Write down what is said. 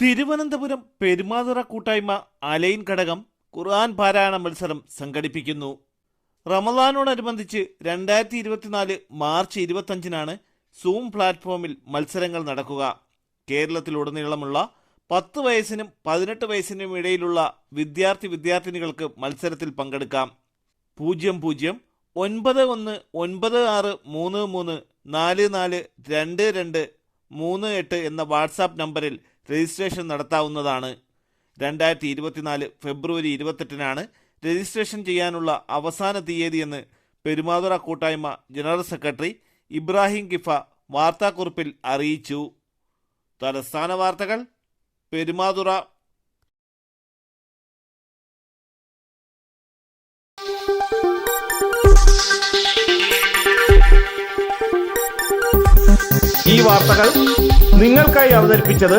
തിരുവനന്തപുരം പെരുമാതുറ കൂട്ടായ്മ അലൈൻ ഘടകം ഖുർആൻ പാരായണ മത്സരം സംഘടിപ്പിക്കുന്നു. റമദാനോടനുബന്ധിച്ച് രണ്ടായിരത്തി ഇരുപത്തിനാല് മാർച്ച് ഇരുപത്തഞ്ചിനാണ് സൂം പ്ലാറ്റ്ഫോമിൽ മത്സരങ്ങൾ നടക്കുക. കേരളത്തിലുടനീളമുള്ള പത്ത് വയസ്സിനും പതിനെട്ട് വയസ്സിനും ഇടയിലുള്ള വിദ്യാർത്ഥി വിദ്യാർത്ഥിനികൾക്ക് മത്സരത്തിൽ പങ്കെടുക്കാം. പൂജ്യം പൂജ്യം ഒൻപത് ഒന്ന് ഒൻപത് ആറ് മൂന്ന് മൂന്ന് നാല് നാല് രണ്ട് രണ്ട് മൂന്ന് എട്ട് എന്ന വാട്സാപ്പ് നമ്പറിൽ രജിസ്ട്രേഷൻ നടത്താവുന്നതാണ്. രണ്ടായിരത്തി ഇരുപത്തിനാല് ഫെബ്രുവരി ഇരുപത്തെട്ടിനാണ് രജിസ്ട്രേഷൻ ചെയ്യാനുള്ള അവസാന തീയതിയെന്ന് പെരുമാതുറ കൂട്ടായ്മ ജനറൽ സെക്രട്ടറി ഇബ്രാഹിം കിഫ വാർത്താക്കുറിപ്പിൽ അറിയിച്ചു. തലസ്ഥാന വാർത്തകൾ പെരുമാതുറ. ഈ വാർത്തകൾ നിങ്ങൾക്കായി അവതരിപ്പിച്ചത്